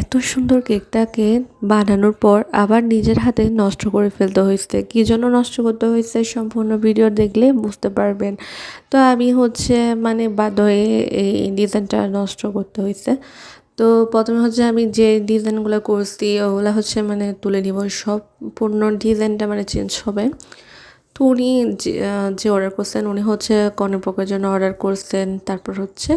এত সুন্দর কেকটাকে বানানোর পর আবার নিজের হাতে নষ্ট করে ফেলতে হয়েছে। কী জন্য নষ্ট করতে হয়েছে সম্পূর্ণ ভিডিও দেখলে বুঝতে পারবেন। তো আমি হচ্ছে মানে বাধ্য হয়ে এই ডিজাইনটা নষ্ট করতে হয়েছে। তো প্রথমে হচ্ছে আমি যে ডিজাইনগুলো করছি, ওগুলো হচ্ছে মানে তুলে নিব। সম্পূর্ণ ডিজাইনটা মানে চেঞ্জ হবে। তো উনি যে অর্ডার করছেন, উনি হচ্ছে কর্ণপক্ষের জন্য অর্ডার করছেন। তারপর হচ্ছে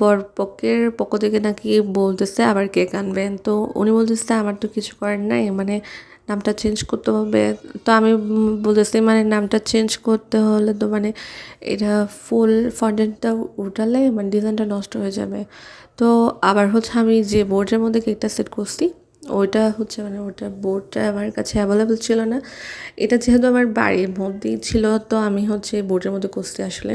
বরপক্ষের পক্ষ থেকে নাকি বলতেছে আবার কেক আনবেন তো উনি বলতেছে, আমার তো কিছু করার নাই মানে নামটা চেঞ্জ করতে হবে। তো আমি বলতেছি মানে নামটা চেঞ্জ করতে হলে তো মানে এটা ফুল ফন্টেনটা উঠালে মানে ডিজাইনটা নষ্ট হয়ে যাবে। তো আবার হচ্ছে আমি যে বোর্ডের মধ্যে কেকটা সেট করছি, ওইটা হচ্ছে মানে ওটা বোর্ডটা আমার কাছে অ্যাভেলেবেল ছিল না। এটা যেহেতু আমার বাড়ির মধ্যেই ছিল, তো আমি হচ্ছে বোর্ডের মধ্যে করছি আসলে।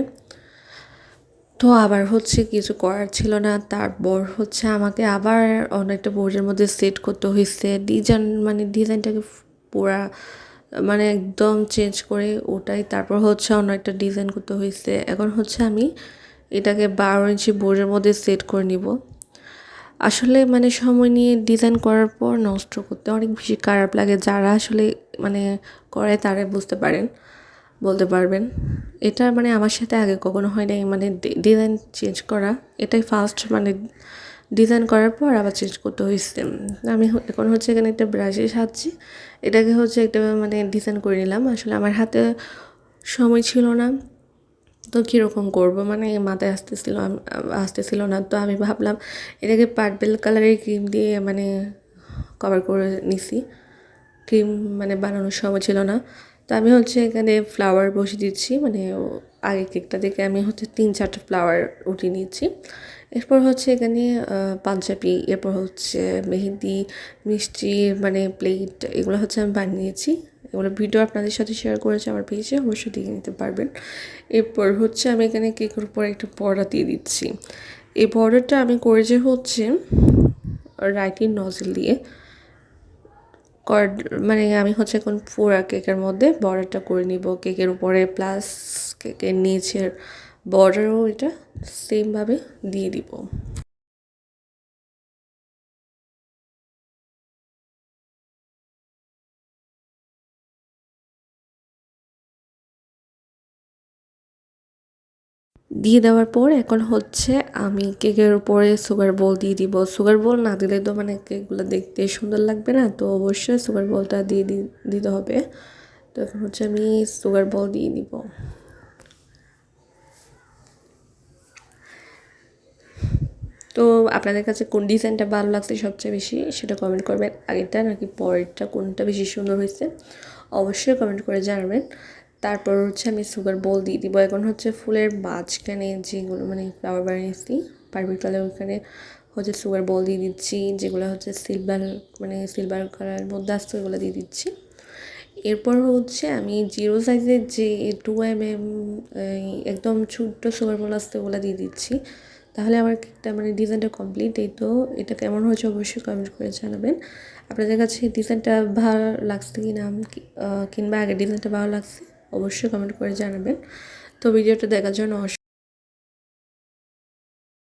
তো আবার হচ্ছে কিছু করার ছিল না। তারপর হচ্ছে আমাকে আবার অনেকটা বোর্ডের মধ্যে সেট করতে হয়েছে ডিজাইন মানে ডিজাইনটাকে পুরা মানে একদম চেঞ্জ করে ওটাই। তারপর হচ্ছে অন্য একটা ডিজাইন করতে হয়েছে এখন হচ্ছে আমি এটাকে বারো ইঞ্চি বোর্ডের মধ্যে সেট করে নিব। আসলে মানে সময় নিয়ে ডিজাইন করার পর নষ্ট করতে অনেক বেশি খারাপ লাগে। যারা আসলে মানে করে তারা বুঝতে পারেন। বলতে পারবেন। এটা মানে আমার সাথে আগে কখনো হয় নাই। মানে ডিজাইন চেঞ্জ করা, এটাই ফার্স্ট মানে ডিজাইন করার পর আবার চেঞ্জ করতে হয়েছে। আমি এখন হচ্ছে এখানে একটা ব্রাশে সাজছি। এটাকে হচ্ছে একটা মানে ডিজাইন করে নিলাম। আসলে আমার হাতে সময় ছিল না। তো কীরকম করব? মানে মাথায় আসতেছিল আসতেছিল না। তো আমি ভাবলাম এটাকে পার্পেল কালারের ক্রিম দিয়ে মানে কভার করে নিছি। ক্রিম মানে বানানোর সময় ছিল না। তো আমি হচ্ছে এখানে ফ্লাওয়ার বসে দিচ্ছি মানে আগে কেকটা দেখে আমি হচ্ছে তিন চারটে ফ্লাওয়ার উঠিয়ে নিচ্ছি। এরপর হচ্ছে এখানে পাঞ্জাবি, এরপর হচ্ছে মেহেদি মিষ্টি মানে প্লেট এগুলো হচ্ছে আমি বানিয়েছি এগুলো ভিডিও আপনাদের সাথে শেয়ার করেছি আমার পেজে অবশ্যই দেখে নিতে পারবেন। এরপর হচ্ছে আমি এখানে কেকের উপর একটা পর্দা দিয়ে দিচ্ছি। এই বর্ডারটা আমি করেছি হচ্ছে রাইটিং নজল দিয়ে। কর মানে আমি হচ্ছে এখন পুরা কেকের মধ্যে বর্ডারটা করে নিব। কেকের উপরে প্লাস কেকের নিচের বর্ডারও এটা সেমভাবে দিয়ে দিব। দিয়ে দেওয়ার পর এখন হচ্ছে আমি কেকের উপরে সুগার বল দিয়ে দিব। সুগার বল না দিলে তো মানে কেকগুলো দেখতে সুন্দর লাগবে না, তো অবশ্যই সুগার বলটা দিয়ে দিতে হবে। তো এখন হচ্ছে আমি সুগার বল দিয়ে দিব। তো আপনাদের কাছে কোন ডিজাইনটা ভালো লাগছে সবচেয়ে বেশি সেটা কমেন্ট করবেন। আগেরটা নাকি পরেরটা কোনটা বেশি সুন্দর হয়েছে? অবশ্যই কমেন্ট করে জানাবেন। তারপর হচ্ছে আমি সুগার বল দিয়ে দিব। এখন হচ্ছে ফুলের মাঝখানে যেগুলো মানে ফ্লাওয়ার বানিয়েছি পারবিট কালার ওখানে হচ্ছে সুগার বল দিয়ে দিচ্ছি, যেগুলো হচ্ছে সিলভার মানে সিলভার কালারের মধ্যে আসছে ওগুলো দিয়ে দিচ্ছি। এরপর হচ্ছে আমি জিরো সাইজের যে টু এম এম একদম ছোট্ট সুগার বল আসতে ওগুলো দিয়ে দিচ্ছি। তাহলে আমার কেকটা মানে ডিজাইনটা কমপ্লিট এই তো, এটা কেমন হয়েছে অবশ্যই কমেন্ট করে জানাবেন। আপনাদের কাছে ডিজাইনটা ভালো লাগছে কি না কিংবা আগে ডিজাইনটা ভালো লাগছে? অবশ্যই কমেন্ট করে জানাবেন। তো ভিডিওটা দেখার জন্য